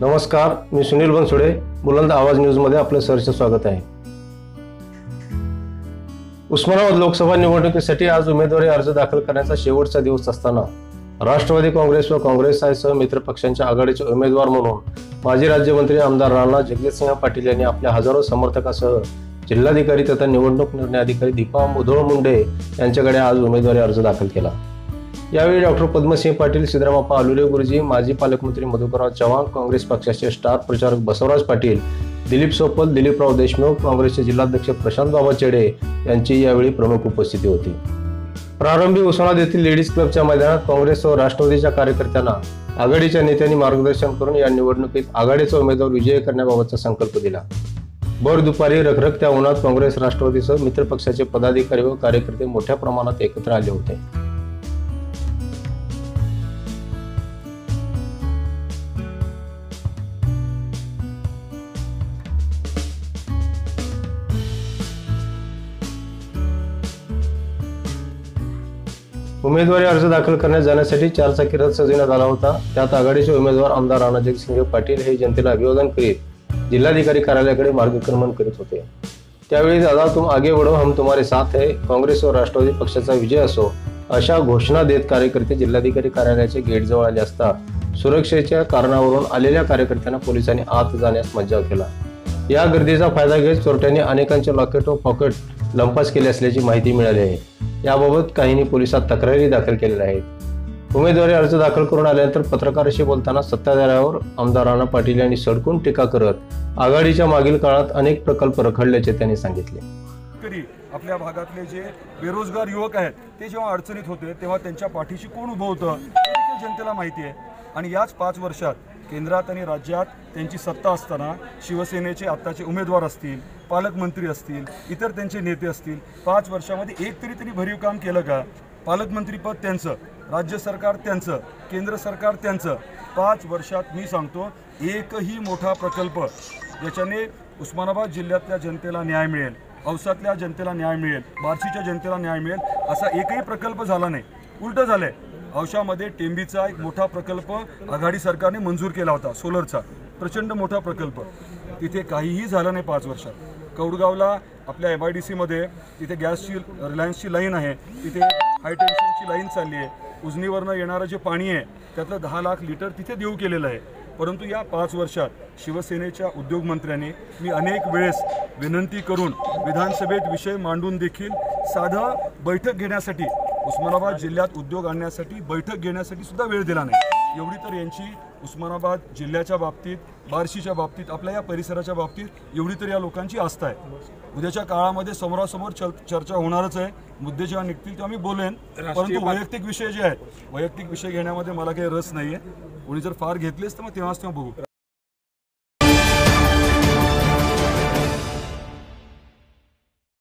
नमस्कार मी सुनील बनसुडे बुलंद आवाज न्यूजमध्ये आपलं सहर्ष स्वागत आहे. उस्मानाबाद लोकसभा निवडणुकीसाठी आज उमेदवारी अर्ज दाखल करण्याचा शेवटचा दिवस असताना राष्ट्रवादी काँग्रेस व काँग्रेस सह मित्रपक्षांच्या आघाडीचे उमेदवार म्हणून माजी राज्यमंत्री आमदार राणा जगजितसिंह पाटील यांनी आपल्या हजारो समर्थकासह जिल्हाधिकारी तथा निवडणूक निर्णय अधिकारी दीपा मुधोळ मुंडे यांच्याकडे आज उमेदवारी अर्ज दाखल केला. यावेळी डॉक्टर पद्मसिंह पाटील सिद्धरामप्पा आलुरे गुरुजी माजी पालकमंत्री मधुकरराव चव्हाण काँग्रेस पक्षाचे स्टार प्रचारक बसवराज पाटील दिलीप सोपल दिलीपराव देशमुख काँग्रेसचे जिल्हाध्यक्ष प्रशांत बाबा चेडे यांची यावेळी प्रमुख उपस्थिती होती. प्रारंभी उस्मानाबाद येथील लेडीज क्लबच्या मैदानात काँग्रेस व राष्ट्रवादीच्या कार्यकर्त्यांना आघाडीच्या नेत्यांनी मार्गदर्शन करून या निवडणुकीत आघाडीचा उमेदवार विजय करण्याबाबतचा संकल्प दिला. भर दुपारी रखरखत्या उन्हात काँग्रेस राष्ट्रवादीसह मित्रपक्षाचे पदाधिकारी व कार्यकर्ते मोठ्या प्रमाणात एकत्र आले होते. उमेदवारी अर्ज दाखल करण्यात जाण्यासाठी चारचाकी रथ सजविण्यात आला होता. त्यात आघाडीचे उमेदवार आमदार राणाजगसिंह पाटील हे जनतेला अभिवादन करीत जिल्हाधिकारी कार्यालयाकडे मार्गक्रमण करीत होते. त्यावेळी दादा तुम आगे वडो हम तुम्हारे साथ है. काँग्रेस व राष्ट्रवादी पक्षाचा विजय असो अशा घोषणा देत कार्यकर्ते जिल्हाधिकारी कार्यालयाचे गेटजवळ आले असता सुरक्षेच्या कारणावरून आलेल्या कार्यकर्त्यांना पोलिसांनी आत जाण्यास मज्जाव केला. या गर्दीचा फायदा घेत चोरट्यांनी अनेकांचे लॉकेट व पॉकेट लंपास केले असल्याची माहिती मिळाली आहे. याबाबत काहींनी पोलिसात तक्रारी दाखल केलेल्या आहेत. उमेदवारी अर्ज दाखल करून आल्यानंतर पत्रकाराशी बोलताना सत्ताधाऱ्यावर आमदार राणा पाटील यांनी सडकून टीका करत आघाडीच्या मागील काळात अनेक प्रकल्प रखडल्याचे त्यांनी सांगितले. आपल्या भागातले जे बेरोजगार युवक आहेत ते जेव्हा अडचणीत होते तेव्हा त्यांच्या पाठीशी कोण उभं होतं जनतेला माहिती आहे. आणि याच पाच वर्षात केंद्रात आणि राज्यात त्यांची सत्ता असताना शिवसेनेचे आत्ताचे उमेदवार असतील पालकमंत्री असतील इतर त्यांचे नेते असतील पाच वर्षामध्ये एक तरी तरी भरीव काम केलं का? पालकमंत्रीपद त्यांचं राज्य सरकार त्यांचं केंद्र सरकार त्यांचं. पाच वर्षात मी सांगतो एकही मोठा प्रकल्प ज्याच्याने उस्मानाबाद जिल्ह्यातल्या जनतेला न्याय मिळेल औसातल्या जनतेला न्याय मिळेल बार्शीच्या जनतेला न्याय मिळेल असा एकही प्रकल्प झाला नाही. उलटं झालं आहे औशामध्ये टेंबीचा एक मोठा प्रकल्प आघाडी सरकारने मंजूर केला होता सोलरचा. प्रचंड मोठा प्रकल्प. तिथे काहीही झालं नाही पाच वर्षात. कौडगावला आपल्या एम आय डी सीमध्ये तिथे गॅसची रिलायन्सची लाईन आहे तिथे हायटेन्शनची लाईन चालली आहे. उजनीवरनं येणारं जे पाणी आहे त्यातलं दहा लाख लिटर तिथे देऊ केलेलं आहे. परंतु या पाच वर्षात शिवसेनेच्या उद्योगमंत्र्यांनी मी अनेक वेळेस विनंती करून विधानसभेत विषय मांडून देखील साधं बैठक घेण्यासाठी उस्मानाबाद जिल्ह्यात उद्योग आणण्यासाठी बैठक घेण्यासाठी सुद्धा वेळ दिला नाही. एवढी तर यांची उस्मानाबाद जिल्ह्याच्या बाबतीत बार्शीच्या बाबतीत आपल्या या परिसराच्या बाबतीत एवढी तर या लोकांची आस्था आहे. उद्याच्या काळामध्ये समोरासमोर चर्चा होणारच आहे. मुद्दे जेव्हा निघतील तेव्हा मी बोलेन. परंतु वैयक्तिक विषय जे आहेत वैयक्तिक विषय घेण्यामध्ये मला काही रस नाही आहे कोणी जर फार घेतलेच तर मग तेव्हाच तेव्हा बघू.